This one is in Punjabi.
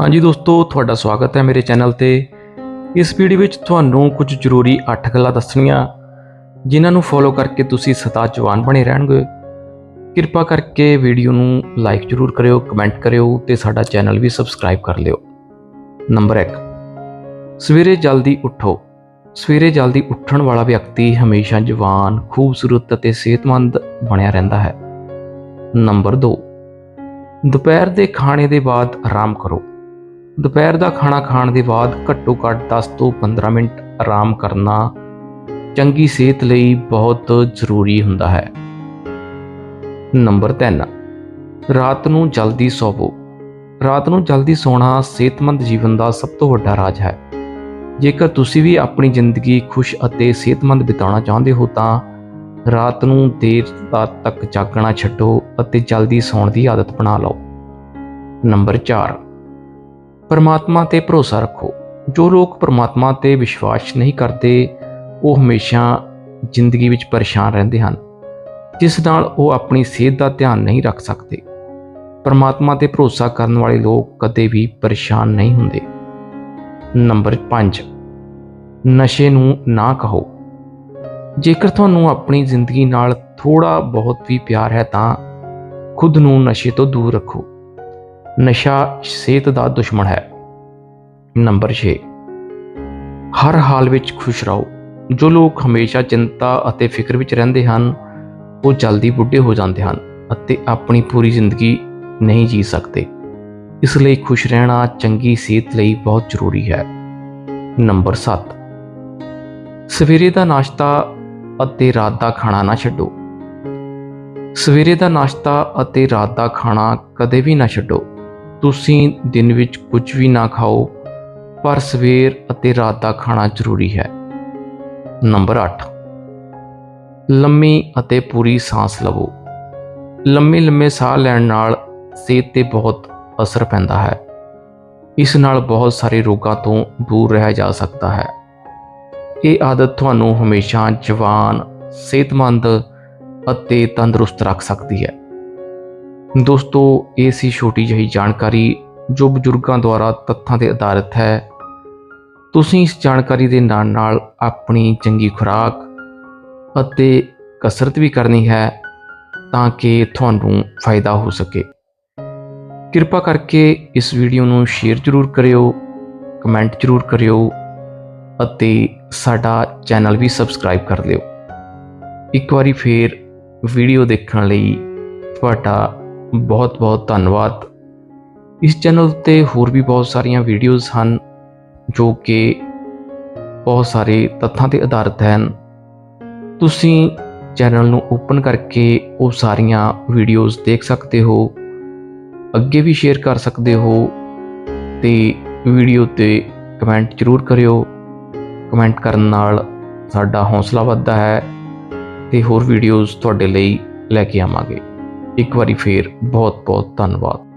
ਹਾਂਜੀ ਦੋਸਤੋ, ਤੁਹਾਡਾ ਸਵਾਗਤ ਹੈ ਮੇਰੇ ਚੈਨਲ ਤੇ। ਇਸ ਵੀਡੀਓ ਵਿੱਚ ਤੁਹਾਨੂੰ ਕੁਝ ਜ਼ਰੂਰੀ 8 ਗੱਲਾਂ ਦੱਸਣੀਆਂ, ਜਿਨ੍ਹਾਂ ਨੂੰ ਫੋਲੋ ਕਰਕੇ ਤੁਸੀਂ ਸਦਾ ਜਵਾਨ ਬਣੇ ਰਹਿਣਗੇ। ਕਿਰਪਾ ਕਰਕੇ ਵੀਡੀਓ ਨੂੰ ਲਾਈਕ ਜ਼ਰੂਰ ਕਰਿਓ ਕਮੈਂਟ ਕਰਿਓ ਤੇ ਸਾਡਾ ਚੈਨਲ ਵੀ ਸਬਸਕ੍ਰਾਈਬ ਕਰ ਲਿਓ। ਨੰਬਰ 1 ਸਵੇਰੇ ਜਲਦੀ ਉੱਠੋ। ਸਵੇਰੇ ਜਲਦੀ ਉੱਠਣ ਵਾਲਾ ਵਿਅਕਤੀ ਹਮੇਸ਼ਾ ਜਵਾਨ, ਖੂਬਸੂਰਤ ਅਤੇ ਸਿਹਤਮੰਦ ਬਣਿਆ ਰਹਿੰਦਾ ਹੈ। ਨੰਬਰ 2 ਦੁਪਹਿਰ ਦੇ ਖਾਣੇ ਦੇ ਬਾਅਦ ਆਰਾਮ ਕਰੋ। ਦੁਪਹਿਰ ਦਾ ਖਾਣਾ ਖਾਣ ਦੇ ਬਾਅਦ ਘੱਟੋ ਘੱਟ 10 ਤੋਂ 15 ਮਿੰਟ ਆਰਾਮ ਕਰਨਾ ਚੰਗੀ ਸਿਹਤ ਲਈ ਬਹੁਤ ਜ਼ਰੂਰੀ ਹੁੰਦਾ ਹੈ। ਨੰਬਰ 3 ਰਾਤ ਨੂੰ ਜਲਦੀ ਸੋਵੋ। ਰਾਤ ਨੂੰ ਜਲਦੀ ਸੌਣਾ ਸਿਹਤਮੰਦ ਜੀਵਨ ਦਾ ਸਭ ਤੋਂ ਵੱਡਾ ਰਾਜ ਹੈ। ਜੇਕਰ ਤੁਸੀਂ ਵੀ ਆਪਣੀ ਜ਼ਿੰਦਗੀ ਖੁਸ਼ ਅਤੇ ਸਿਹਤਮੰਦ ਬਿਤਾਉਣਾ ਚਾਹੁੰਦੇ ਹੋ ਤਾਂ ਰਾਤ ਨੂੰ ਦੇਰ ਰਾਤ ਤੱਕ ਜਾਗਣਾ ਛੱਡੋ ਅਤੇ ਜਲਦੀ ਸੌਣ ਦੀ ਆਦਤ ਬਣਾ ਲਓ। ਨੰਬਰ 4 ਪਰਮਾਤਮਾ ਤੇ ਭਰੋਸਾ ਰੱਖੋ। ਜੋ ਲੋਕ ਪਰਮਾਤਮਾ ਤੇ ਵਿਸ਼ਵਾਸ ਨਹੀਂ ਕਰਦੇ, ਉਹ ਹਮੇਸ਼ਾ ਜ਼ਿੰਦਗੀ ਵਿੱਚ ਪਰੇਸ਼ਾਨ ਰਹਿੰਦੇ ਹਨ, ਜਿਸ ਨਾਲ ਉਹ ਆਪਣੀ ਸਿਹਤ ਦਾ ਧਿਆਨ ਨਹੀਂ ਰੱਖ ਸਕਦੇ। ਪਰਮਾਤਮਾ ਤੇ ਭਰੋਸਾ ਕਰਨ ਵਾਲੇ ਲੋਕ ਕਦੇ ਵੀ ਪਰੇਸ਼ਾਨ ਨਹੀਂ ਹੁੰਦੇ। ਨੰਬਰ 5 ਨਸ਼ੇ ਨੂੰ ਨਾ ਕਹੋ। ਜੇਕਰ ਤੁਹਾਨੂੰ ਆਪਣੀ ਜ਼ਿੰਦਗੀ ਨਾਲ ਥੋੜਾ ਬਹੁਤ ਵੀ ਪਿਆਰ ਹੈ ਤਾਂ ਖੁਦ ਨੂੰ ਨਸ਼ੇ ਤੋਂ ਦੂਰ ਰੱਖੋ। ਨਸ਼ਾ ਸਿਹਤ ਦਾ ਦੁਸ਼ਮਣ ਹੈ। ਨੰਬਰ 6 ਹਰ ਹਾਲ ਵਿੱਚ ਖੁਸ਼ ਰਹੋ। ਜੋ ਲੋਕ ਹਮੇਸ਼ਾ ਚਿੰਤਾ ਅਤੇ ਫਿਕਰ ਵਿੱਚ ਰਹਿੰਦੇ ਹਨ, ਉਹ ਜਲਦੀ ਬੁੱਢੇ ਹੋ ਜਾਂਦੇ ਹਨ ਅਤੇ ਆਪਣੀ ਪੂਰੀ ਜ਼ਿੰਦਗੀ ਨਹੀਂ ਜੀ ਸਕਦੇ। ਇਸ ਲਈ ਖੁਸ਼ ਰਹਿਣਾ ਚੰਗੀ ਸਿਹਤ ਲਈ ਬਹੁਤ ਜ਼ਰੂਰੀ ਹੈ। ਨੰਬਰ 7 ਸਵੇਰੇ ਦਾ ਨਾਸ਼ਤਾ ਅਤੇ ਰਾਤ ਦਾ ਖਾਣਾ ਨਾ ਛੱਡੋ। ਸਵੇਰੇ ਦਾ ਨਾਸ਼ਤਾ ਅਤੇ ਰਾਤ ਦਾ ਖਾਣਾ ਕਦੇ ਵੀ ਨਾ ਛੱਡੋ। ਤੁਸੀਂ ਦਿਨ ਵਿੱਚ ਕੁਝ ਵੀ ਨਾ ਖਾਓ, ਪਰ ਸਵੇਰ ਅਤੇ ਰਾਤ ਦਾ ਖਾਣਾ ਜ਼ਰੂਰੀ ਹੈ। ਨੰਬਰ 8 ਲੰਮੀ ਅਤੇ ਪੂਰੀ ਸਾਹ ਲਵੋ। ਲੰਮੇ ਲੰਮੇ ਸਾਹ ਲੈਣ ਨਾਲ ਸਿਹਤ ਤੇ ਬਹੁਤ ਅਸਰ ਪੈਂਦਾ ਹੈ। ਇਸ ਨਾਲ ਬਹੁਤ ਸਾਰੇ ਰੋਗਾਂ ਤੋਂ ਦੂਰ ਰਹਿ ਜਾ ਸਕਦਾ ਹੈ। ਇਹ ਆਦਤ ਤੁਹਾਨੂੰ ਹਮੇਸ਼ਾ ਜਵਾਨ, ਸਿਹਤਮੰਦ ਅਤੇ ਤੰਦਰੁਸਤ ਰੱਖ ਸਕਦੀ ਹੈ। ਦੋਸਤੋ, ਇਹ ਸੀ ਛੋਟੀ ਜਿਹੀ ਜਾਣਕਾਰੀ ਜੋ ਬਜ਼ੁਰਗਾਂ ਦੁਆਰਾ ਤੱਥਾਂ ਤੇ ਆਧਾਰਿਤ ਹੈ। ਤੁਸੀਂ ਇਸ ਜਾਣਕਾਰੀ ਦੇ ਨਾਲ ਨਾਲ ਆਪਣੀ ਚੰਗੀ ਖੁਰਾਕ ਅਤੇ ਕਸਰਤ ਵੀ ਕਰਨੀ ਹੈ ਤਾਂ ਕਿ ਤੁਹਾਨੂੰ ਫਾਇਦਾ ਹੋ ਸਕੇ। ਕਿਰਪਾ ਕਰਕੇ ਇਸ ਵੀਡੀਓ ਨੂੰ ਸ਼ੇਅਰ ਜ਼ਰੂਰ ਕਰਿਓ, ਕਮੈਂਟ ਜ਼ਰੂਰ ਕਰਿਓ ਅਤੇ ਸਾਡਾ ਚੈਨਲ ਵੀ ਸਬਸਕ੍ਰਾਈਬ ਕਰ ਲਿਓ। ਇੱਕ ਵਾਰੀ ਫੇਰ ਵੀਡੀਓ ਦੇਖਣ ਲਈ ਤੁਹਾਡਾ ਬਹੁਤ ਬਹੁਤ ਧੰਨਵਾਦ। ਇਸ ਚੈਨਲ ਉੱਤੇ ਹੋਰ ਵੀ ਬਹੁਤ ਸਾਰੀਆਂ ਵੀਡੀਓਜ਼ ਹਨ, ਜੋ ਕਿ ਬਹੁਤ ਸਾਰੇ ਤੱਥਾਂ ਤੇ ਆਧਾਰਿਤ ਹਨ। ਤੁਸੀਂ ਚੈਨਲ ਨੂੰ ਓਪਨ ਕਰਕੇ ਉਹ ਸਾਰੀਆਂ ਵੀਡੀਓਜ਼ ਦੇਖ ਸਕਦੇ ਹੋ, ਅੱਗੇ ਵੀ ਸ਼ੇਅਰ ਕਰ ਸਕਦੇ ਹੋ ਤੇ ਵੀਡੀਓ ਤੇ ਕਮੈਂਟ ਜ਼ਰੂਰ ਕਰਿਓ। ਕਮੈਂਟ ਕਰਨ ਨਾਲ ਸਾਡਾ ਹੌਸਲਾ ਵੱਧਦਾ ਹੈ ਤੇ ਹੋਰ ਵੀਡੀਓਜ਼ ਤੁਹਾਡੇ ਲਈ ਲੈ ਕੇ ਆਵਾਂਗੇ। ਇੱਕ ਵਾਰੀ ਫੇਰ ਬਹੁਤ ਬਹੁਤ ਧੰਨਵਾਦ।